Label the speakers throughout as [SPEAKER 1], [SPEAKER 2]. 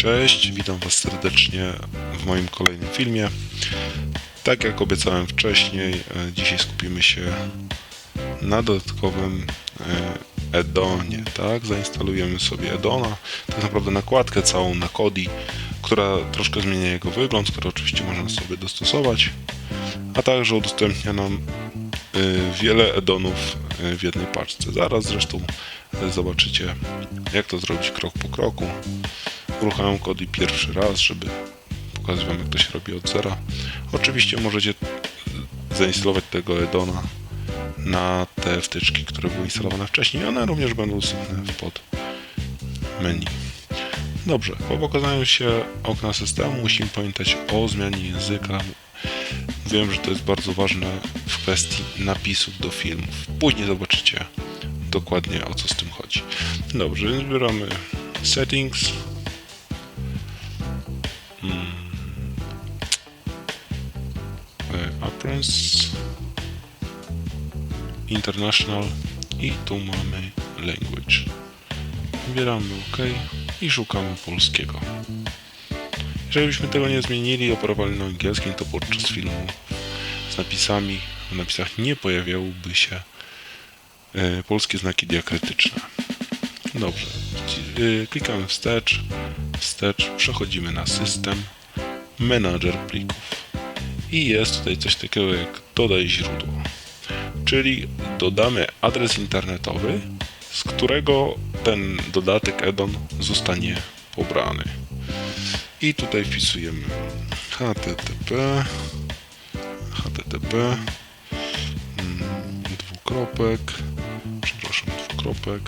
[SPEAKER 1] Cześć, witam Was serdecznie w moim kolejnym filmie. Tak jak obiecałem wcześniej, e, dzisiaj skupimy się na dodatkowym Edonie, tak? Zainstalujemy sobie Edona, tak naprawdę nakładkę całą na Kodi, która troszkę zmienia jego wygląd, który oczywiście możemy sobie dostosować, a także udostępnia nam e, wiele Edonów e, w jednej paczce. Zaraz zresztą zobaczycie, jak to zrobić krok po kroku. Uruchamiam Kodi pierwszy raz, żeby pokazać Wam, jak to się robi od zera. Oczywiście możecie zainstalować tego Edona na te wtyczki, które były instalowane wcześniej. One również będą dostępne pod menu. Dobrze, po pokazaniu się okna systemu musimy pamiętać o zmianie języka. Wiem, że to jest bardzo ważne w kwestii napisów do filmów. Później zobaczycie dokładnie o co z tym chodzi. Dobrze, wybieramy settings. Appearance. International i tu mamy language. Wybieramy OK i szukamy polskiego. Jeżeli byśmy tego nie zmienili operowali na angielskim, to podczas filmu z napisami w napisach nie pojawiałyby się e, polskie znaki diakrytyczne. Dobrze. Y, Klikamy wstecz, wstecz, przechodzimy na system, menadżer plików i jest tutaj coś takiego jak dodaj źródło. Czyli dodamy adres internetowy, z którego ten dodatek Edon zostanie pobrany. I tutaj wpisujemy http http mm, dwukropek przepraszam dwukropek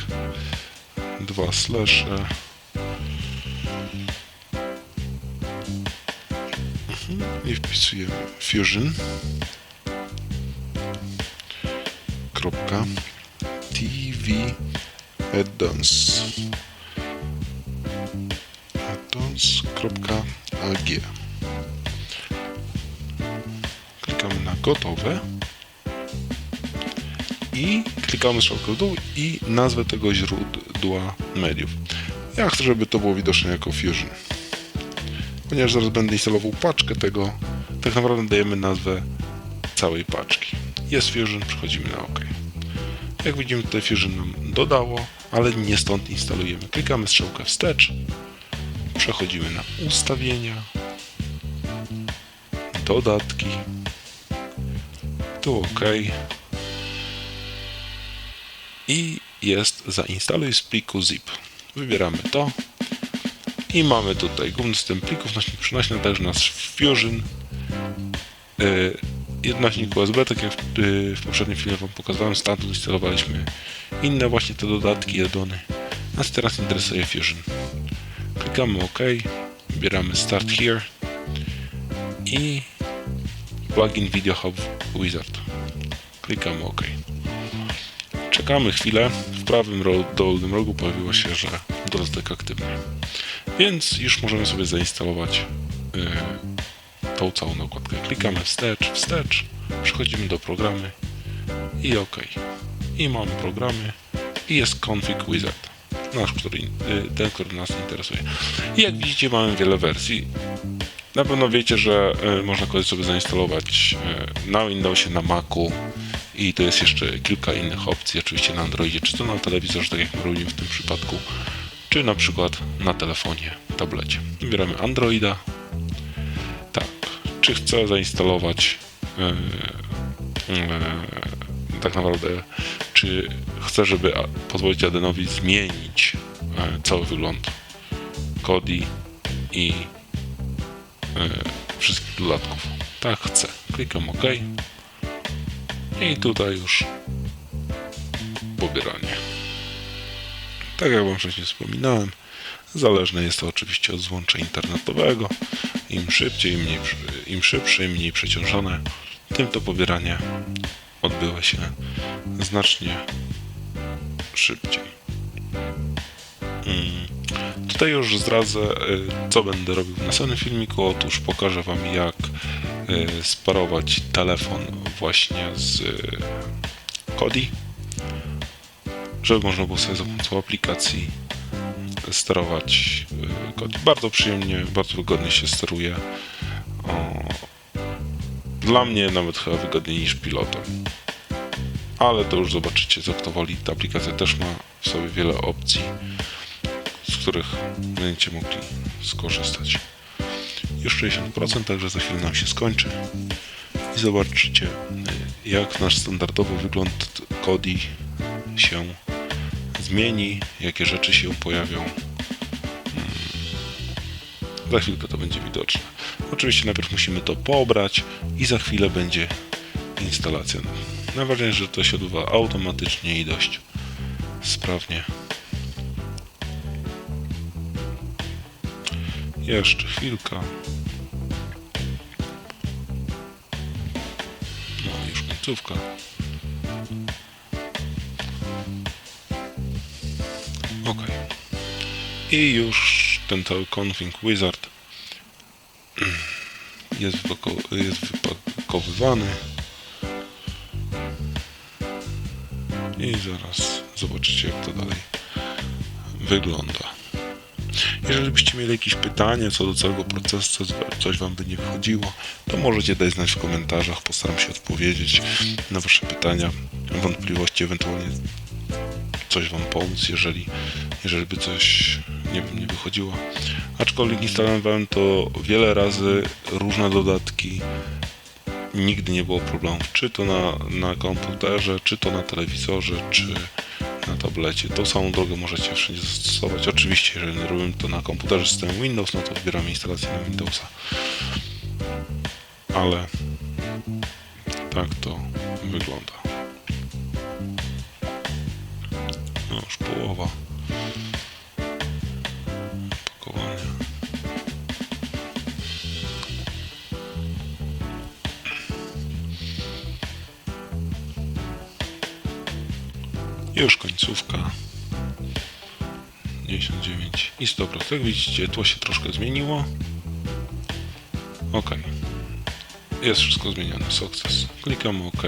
[SPEAKER 1] dwa slesze i wpisujemy fusion. Kropka. Tv addons. Addons.ag klikamy na gotowe. I klikamy strzałkę w dół i nazwę tego źródła mediów. Ja chcę, żeby to było widoczne jako Fusion. Ponieważ zaraz będę instalował paczkę tego, tak naprawdę dajemy nazwę całej paczki. Jest Fusion, przechodzimy na OK. Jak widzimy tutaj Fusion nam dodało, ale nie stąd instalujemy. Klikamy strzałkę wstecz, przechodzimy na ustawienia, dodatki, tu OK i jest zainstaluj z pliku zip. Wybieramy to i mamy tutaj główny system plików, nośnik przenośny, także nasz Fusion, yy, jednośnik USB, tak jak w, yy, w poprzednim filmie Wam pokazałem, stamtąd instalowaliśmy inne właśnie te dodatki, addony. Nas teraz interesuje Fusion. Klikamy OK, wybieramy Start Here i Plugin Video Hub Wizard. Klikamy OK. Czekamy chwilę. W prawym ro- dolnym rogu pojawiło się, że dodatek aktywny. Więc już możemy sobie zainstalować yy, tą całą nakładkę. Klikamy wstecz, wstecz, przechodzimy do programy i OK. I mamy programy i jest config wizard. Nasz, który, yy, ten, który nas interesuje. I jak widzicie mamy wiele wersji. Na pewno wiecie, że y, można kogoś sobie zainstalować y, na Windowsie, na Macu i to jest jeszcze kilka innych opcji, oczywiście na Androidzie, czy to na telewizorze, tak jak my robimy w tym przypadku, czy na przykład na telefonie, tablecie. Wybieramy Androida. Tak, czy chcę zainstalować y, y, tak naprawdę, czy chcę, żeby pozwolić Adenowi zmienić y, cały wygląd Kodi i e, wszystkich dodatków. Tak chcę. Klikam OK. I tutaj już pobieranie. Tak jak Wam wcześniej wspominałem, zależne jest to oczywiście od złącza internetowego. Im szybciej, im, mniej, im szybsze, im mniej przeciążone, tym to pobieranie odbywa się znacznie szybciej. Tutaj już zdradzę, y, co będę robił w następnym filmiku. Otóż pokażę Wam, jak y, sparować telefon właśnie z y, Kodi, żeby można było sobie za pomocą aplikacji sterować y, Kodi. Bardzo przyjemnie, bardzo wygodnie się steruje. Dla mnie nawet chyba wygodniej niż pilotem. Ale to już zobaczycie, za kto woli. Ta aplikacja też ma w sobie wiele opcji, z których będziecie mogli skorzystać. Już 60%, także za chwilę nam się skończy. I zobaczycie, y, jak nasz standardowy wygląd Kodi się zmieni, jakie rzeczy się pojawią. Mm. Za chwilkę to będzie widoczne. Oczywiście najpierw musimy to pobrać i za chwilę będzie instalacja. Najważniejsze, że to się odbywa automatycznie i dość sprawnie. Jeszcze chwilka. No już końcówka. I już ten cały config wizard jest, jest wypakowywany. I zaraz zobaczycie jak to dalej wygląda. Jeżeli byście mieli jakieś pytania co do całego procesu, coś Wam by nie wychodziło, to możecie dać znać w komentarzach. Postaram się odpowiedzieć na Wasze pytania, wątpliwości, ewentualnie coś Wam pomóc, jeżeli, jeżeli by coś nie, nie wychodziło. Aczkolwiek instalowałem to wiele razy, różne dodatki, nigdy nie było problemów, czy to na, na komputerze, czy to na telewizorze, czy na tablecie. Tą samą drogę możecie wszędzie zastosować. Oczywiście, jeżeli robimy to na komputerze z systemem Windows, no to wybieramy instalację na Windowsa. Ale tak to wygląda. No już połowa Już końcówka. 99 i 100%. Jak widzicie, tło się troszkę zmieniło. OK. Jest wszystko zmienione. Success. Klikamy OK.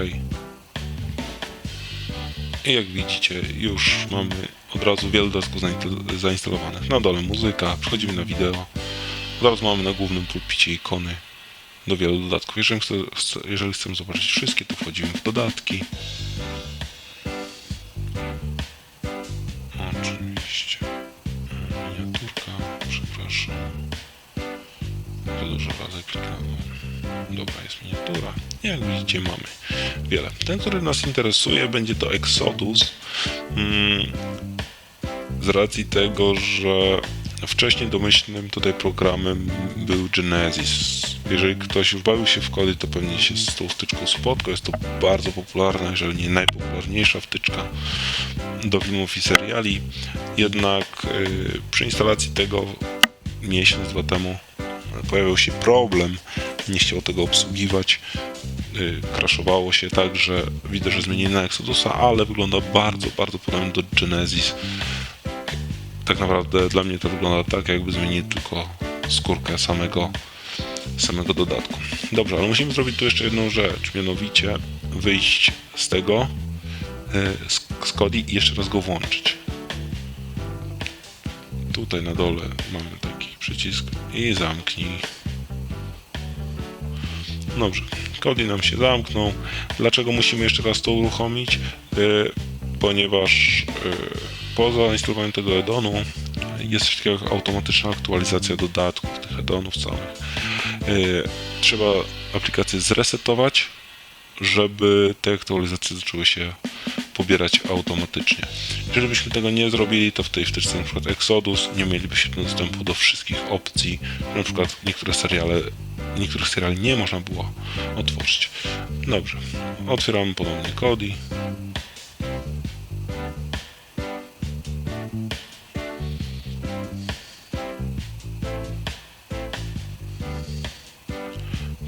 [SPEAKER 1] I jak widzicie, już mamy od razu wiele zainstall- zainstalowanych. Na dole muzyka, przechodzimy na wideo. Zaraz mamy na głównym pulpicie ikony do wielu dodatków. Jeżeli, chcę, jeżeli chcemy zobaczyć wszystkie, to wchodzimy w dodatki. Dobra, jest miniatura. Jak widzicie, mamy wiele. Ten, który nas interesuje, będzie to Exodus. Mm, z racji tego, że wcześniej domyślnym tutaj programem był Genesis. Jeżeli ktoś już bawił się w kody, to pewnie się z tą wtyczką spotkał. Jest to bardzo popularna, jeżeli nie najpopularniejsza wtyczka do filmów i seriali. Jednak y, przy instalacji tego miesiąc, dwa temu pojawił się problem. Nie chciał tego obsługiwać. Y, crashowało się tak, że widzę, że zmienili na Exodusa, ale wygląda bardzo, bardzo podobnie do Genesis. Tak naprawdę dla mnie to wygląda tak, jakby zmienili tylko skórkę samego, samego dodatku. Dobrze, ale musimy zrobić tu jeszcze jedną rzecz, mianowicie wyjść z tego, y, z, z Kodi i jeszcze raz go włączyć. Tutaj na dole mamy taki przycisk i zamknij. Dobrze, Kodi nam się zamknął. Dlaczego musimy jeszcze raz to uruchomić? Y, ponieważ y, po zainstalowaniu tego edonu jest coś takiego jak automatyczna aktualizacja dodatków, tych edonów całych. Y, trzeba aplikację zresetować, żeby te aktualizacje zaczęły się pobierać automatycznie. Jeżeli byśmy tego nie zrobili, to w tej wtyczce przykład Exodus nie mielibyśmy dostępu do wszystkich opcji. Na przykład niektóre seriale, niektórych seriali nie można było otworzyć. Dobrze, otwieramy ponownie Kodi.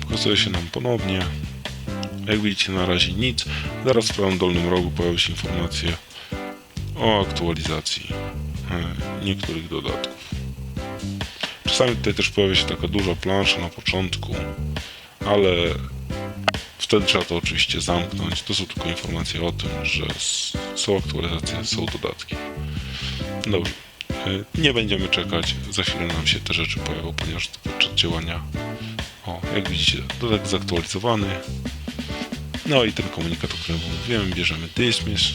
[SPEAKER 1] Pokazuje się nam ponownie. Jak widzicie na razie nic. Zaraz w prawym dolnym rogu pojawi się informacja o aktualizacji e, niektórych dodatków. Czasami tutaj też pojawia się taka duża plansza na początku, ale wtedy trzeba to oczywiście zamknąć. To są tylko informacje o tym, że są aktualizacje, są dodatki. Dobrze. Nie będziemy czekać, za chwilę nam się te rzeczy pojawią, ponieważ to podczas działania, o, jak widzicie, dodatek zaktualizowany. No i ten komunikat, o którym mówiłem, bierzemy dismiss.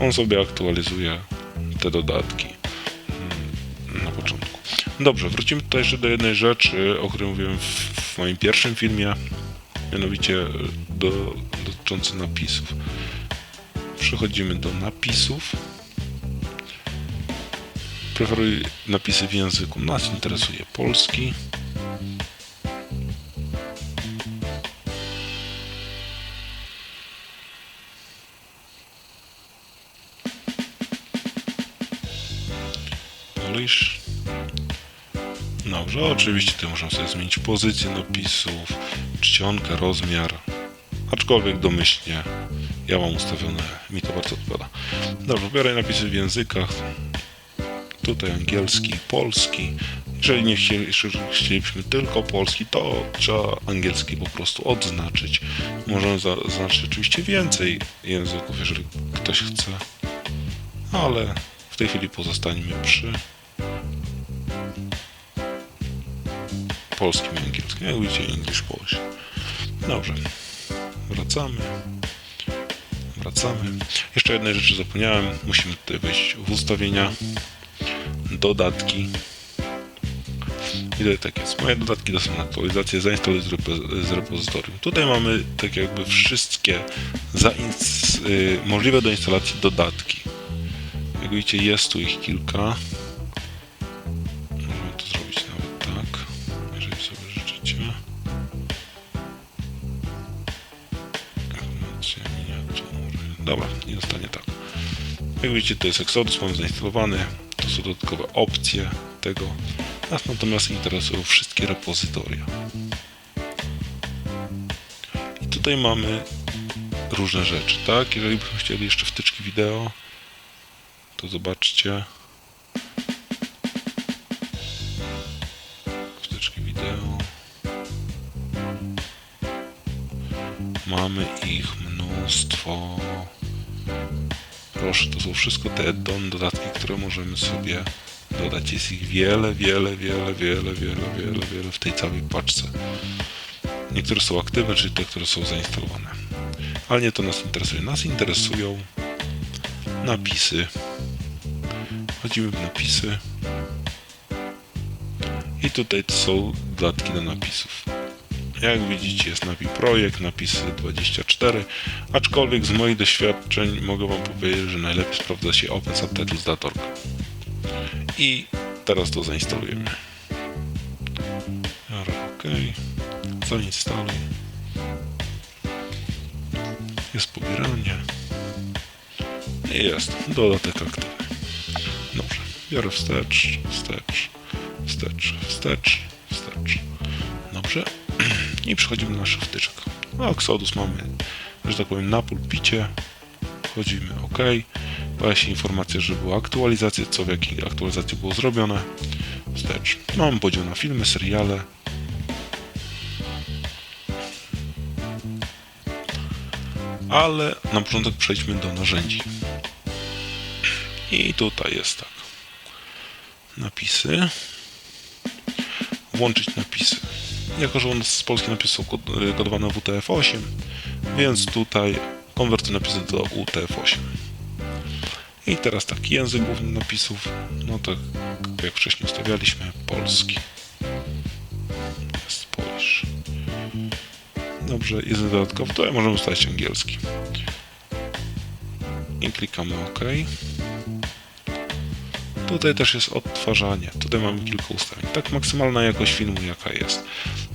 [SPEAKER 1] On sobie aktualizuje te dodatki mm, na początku. Dobrze, wrócimy tutaj jeszcze do jednej rzeczy, o której mówiłem w, w moim pierwszym filmie, mianowicie e, do, dotyczący napisów. Przechodzimy do napisów. Preferuj napisy w języku. Nas interesuje polski. Polish. Dobrze, oczywiście tutaj można sobie zmienić pozycję napisów, czcionkę, rozmiar. Aczkolwiek domyślnie ja mam ustawione, mi to bardzo odpowiada. Dobrze, biorę napisy w językach. Tutaj angielski, polski. Jeżeli nie chcieli, chcielibyśmy tylko polski, to trzeba angielski po prostu odznaczyć. Możemy za- zaznaczyć oczywiście więcej języków, jeżeli ktoś chce. Ale w tej chwili pozostańmy przy polskim i angielskim. Jak widzicie, English Polish. Dobrze. Wracamy. Wracamy. Jeszcze jednej rzeczy zapomniałem. Musimy tutaj wejść w ustawienia. Dodatki. I tutaj tak jest. Moje dodatki to są aktualizacje. Zainstaluj z, repo- z repozytorium. Tutaj mamy tak jakby wszystkie y, możliwe do instalacji dodatki. Jak widzicie, jest tu ich kilka. Jak widzicie, to jest Exodus, mam zainstalowany. To są dodatkowe opcje tego. Nas natomiast interesują wszystkie repozytoria. I tutaj mamy różne rzeczy, tak? Jeżeli byśmy chcieli jeszcze wtyczki wideo, to zobaczcie. Wtyczki wideo. Mamy ich mnóstwo. Proszę, to są wszystko te add-on dodatki, które możemy sobie dodać. Jest ich wiele, wiele, wiele, wiele, wiele, wiele, wiele w tej całej paczce. Niektóre są aktywne, czyli te, które są zainstalowane. Ale nie to nas interesuje. Nas interesują napisy. Wchodzimy w napisy. I tutaj są dodatki do napisów. Jak widzicie jest napis projekt, napisy 24, aczkolwiek z moich doświadczeń mogę wam powiedzieć, że najlepiej sprawdza się OpenSubtitles.org. I teraz to zainstalujemy. OK. Zainstaluj. Jest pobieranie. Jest. Dodatek aktywny. Dobrze. Biorę wstecz, wstecz, wstecz, wstecz. I przechodzimy do naszych wtyczek. No, Exodus mamy, że tak powiem, na pulpicie. Wchodzimy OK. Pojawia się informacja, że była aktualizacja, co w jakiej aktualizacji było zrobione. Wstecz. Mam podział na filmy, seriale. Ale na początek przejdźmy do narzędzi. I tutaj jest tak. Napisy. Włączyć napisy. Jako, że u nas polskie napisy są kod- y, kodowane w UTF-8, więc tutaj konwertuję napisy do UTF-8. I teraz tak, język główny napisów, no tak jak wcześniej ustawialiśmy, polski. Jest Polish. Dobrze, język dodatkowy, tutaj możemy ustawić angielski. I klikamy OK. Tutaj też jest odtwarzanie. Tutaj mamy kilka ustawień. Tak, maksymalna jakość filmu jaka jest.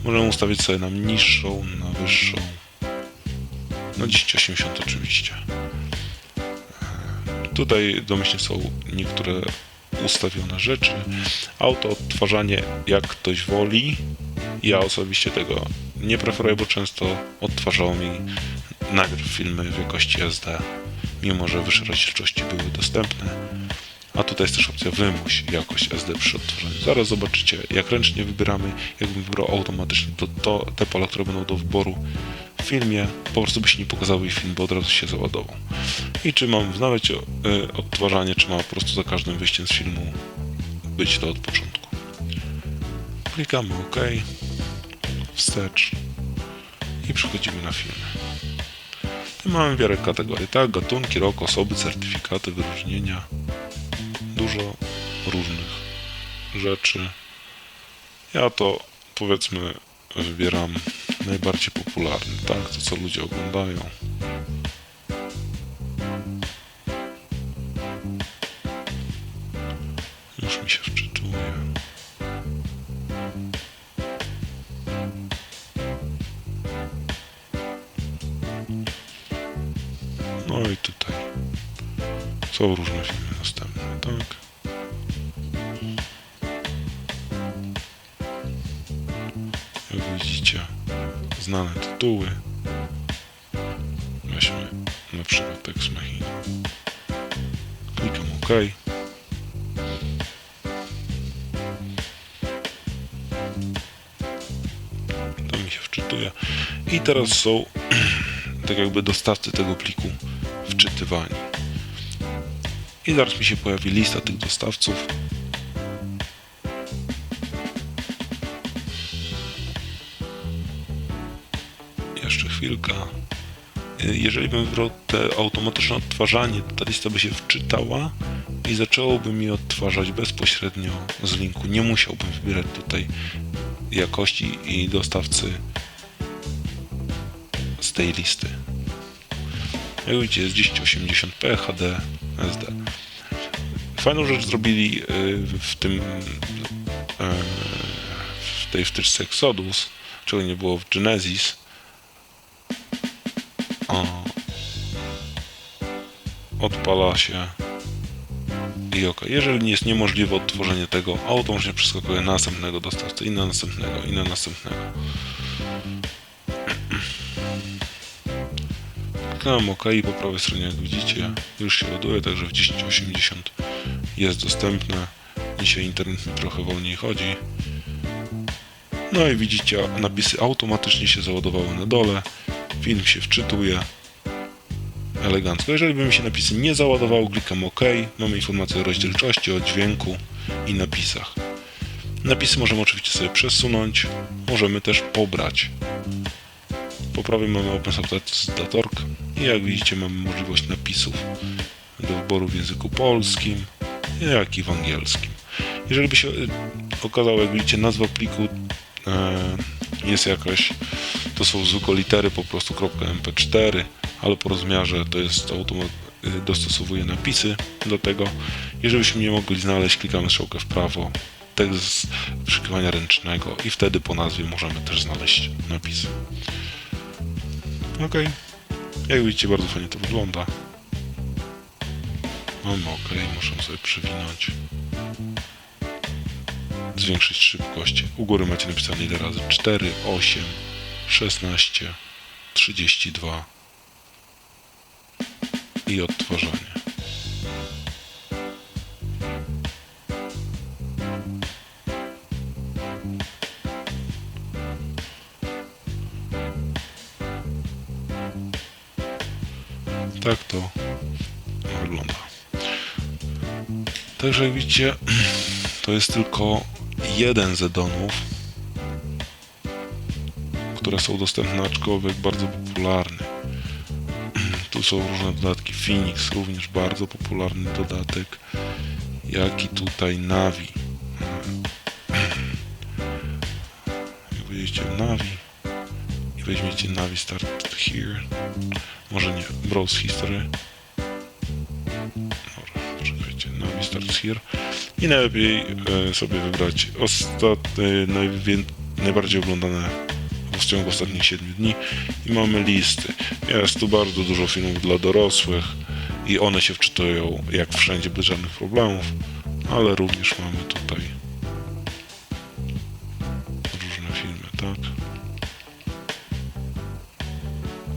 [SPEAKER 1] Możemy ustawić sobie na niższą, na wyższą. No 1080 oczywiście. E, Tutaj domyślnie są niektóre ustawione rzeczy. Auto odtwarzanie jak ktoś woli. Ja osobiście tego nie preferuję, bo często odtwarzało mi najpierw filmy w jakości SD, mimo że wyższe rozdzielczości były dostępne. A tutaj jest też opcja wymuś jakość SD przy odtwarzaniu. Zaraz zobaczycie, jak ręcznie wybieramy, jakbym wybrał automatycznie, to, to te pola, które będą do wyboru w filmie, po prostu by się nie pokazały i film by od razu się załadował. I czy mam wznawiać y, odtwarzanie, czy ma po prostu za każdym wyjściem z filmu być to od początku. Klikamy OK, wstecz i przechodzimy na filmy. Tu mamy wiele kategorii, tak? Gatunki, rok, osoby, certyfikaty, wyróżnienia. Dużo różnych rzeczy. Ja to powiedzmy wybieram najbardziej popularny, tak? To co ludzie oglądają. Już mi się wczytuje. No i tutaj są różne filmy widzicie, znane tytuły. Weźmy na przykład Ex Machina. Klikam OK. To mi się wczytuje. I teraz są tak jakby dostawcy tego pliku wczytywani. I zaraz mi się pojawi lista tych dostawców. Jeszcze chwilka. Jeżeli bym wybrał te automatyczne odtwarzanie, ta lista by się wczytała i zaczęłoby mi odtwarzać bezpośrednio z linku. Nie musiałbym wybierać tutaj jakości i dostawcy z tej listy. Jak widzicie jest 1080p HD SD. Fajną rzecz zrobili y, w tym y, w tej wtyczce Exodus, czego nie było w Genesis. O, odpala się i ok. Jeżeli jest niemożliwe odtworzenie tego, automatycznie przeskakuje na następnego dostawcę i na następnego i na następnego. Klikam OK i po prawej stronie jak widzicie już się ładuje, także w 1080 jest dostępne. Dzisiaj internet mi trochę wolniej chodzi. No i widzicie napisy automatycznie się załadowały na dole. Film się wczytuje elegancko. Jeżeli by mi się napisy nie załadowały, klikam OK. Mamy informację o rozdzielczości, o dźwięku i napisach. Napisy możemy oczywiście sobie przesunąć, możemy też pobrać. Po prawej mamy OpenSubTitres.org i jak widzicie mamy możliwość napisów do wyboru w języku polskim, jak i w angielskim. Jeżeli by się y, okazało, jak widzicie, nazwa pliku e, jest jakaś, to są zwykłe litery po prostu .mp4, ale po rozmiarze to jest y, dostosowuje napisy do tego. Jeżeli byśmy nie mogli znaleźć, klikamy strzałkę w prawo, tekst wyszukiwania ręcznego i wtedy po nazwie możemy też znaleźć napisy. Ok. Jak widzicie, bardzo fajnie to wygląda. Mamy ok, muszę sobie przewinąć. Zwiększyć szybkość. U góry macie napisane ile razy. 4, 8, 16, 32 i odtwarzanie. Tak to wygląda. Także jak widzicie, to jest tylko jeden z addonów, które są dostępne, aczkolwiek bardzo popularny. Tu są różne dodatki. Phoenix również bardzo popularny dodatek, jak i tutaj Navi. Jak w Navi i weźmiecie Navi Start Here, może nie, Browse History. Dobra, Navi Start Here. I najlepiej e, sobie wybrać ostatnie, najwię- najbardziej oglądane w ciągu ostatnich 7 dni i mamy listy. Jest tu bardzo dużo filmów dla dorosłych i one się wczytują jak wszędzie bez żadnych problemów, ale również mamy tutaj różne filmy, tak?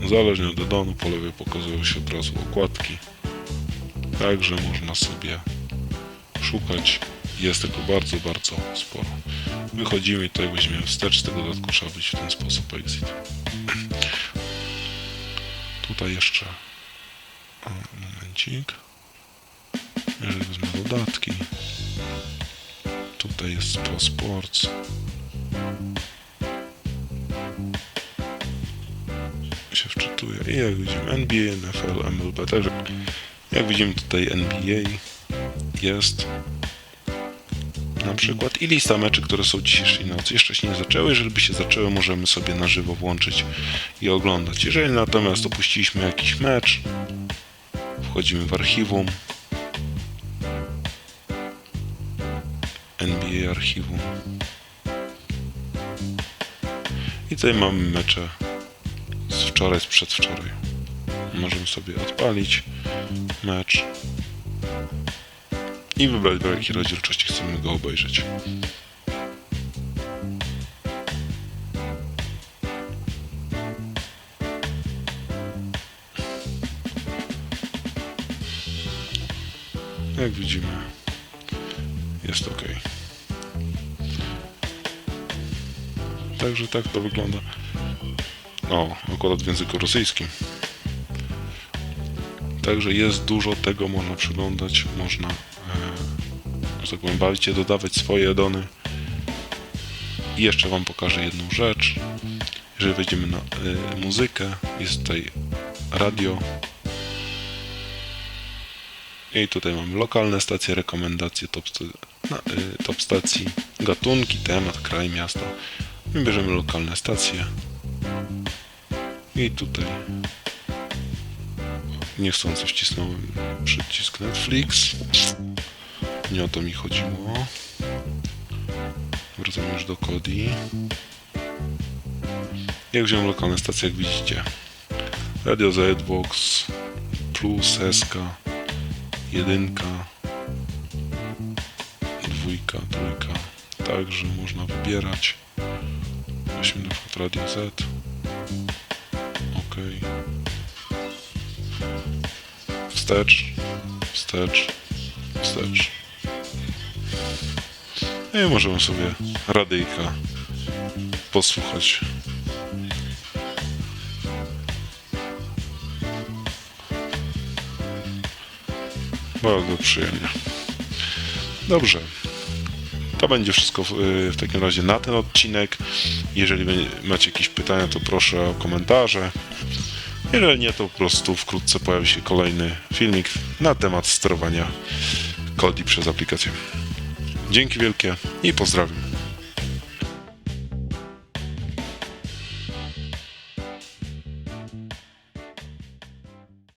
[SPEAKER 1] Zależnie od dodanu, po lewej pokazują się od razu okładki, także można sobie szukać. Jest tego bardzo, bardzo sporo. Wychodzimy i tutaj weźmiemy wstecz, tego dodatku trzeba być w ten sposób exit. Tutaj jeszcze momencik. Jeżeli wezmę dodatki. Tutaj jest Pro Sports. się wczytuje. I jak widzimy NBA, NFL, MLB też. Jak widzimy tutaj NBA jest na przykład i lista meczy, które są dzisiejszej nocy. Jeszcze się nie zaczęły. Jeżeli by się zaczęły, możemy sobie na żywo włączyć i oglądać. Jeżeli natomiast opuściliśmy jakiś mecz, wchodzimy w archiwum. NBA archiwum. I tutaj mamy mecze z wczoraj, z przedwczoraj. Możemy sobie odpalić mecz i wybrać w jakiej rozdzielczości chcemy go obejrzeć. Jak widzimy, jest ok. Także tak to wygląda. O, akurat w języku rosyjskim. Także jest dużo tego, można przeglądać, można e, tak się, dodawać swoje dony. I jeszcze Wam pokażę jedną rzecz. Jeżeli wejdziemy na e, muzykę, jest tutaj radio. I tutaj mamy lokalne stacje, rekomendacje top, na, e, top stacji, gatunki, temat, kraj, miasto. Wybierzemy lokalne stacje. I tutaj niechcący wcisnąłem przycisk Netflix. Nie o to mi chodziło. Wracam już do Kodi. Jak wziąłem lokalne stacje, jak widzicie. Radio Z-Box, Plus, SK, jedynka, dwójka, trójka. Także można wybierać. Weźmy na przykład Radio Z. OK. Wstecz, wstecz, wstecz. I możemy sobie radyjka posłuchać. Bardzo przyjemnie. Dobrze. To będzie wszystko w, y, w takim razie na ten odcinek. Jeżeli macie jakieś pytania, to proszę o komentarze. Jeżeli nie, to po prostu wkrótce pojawi się kolejny filmik na temat sterowania Kodi przez aplikację. Dzięki wielkie i pozdrawiam.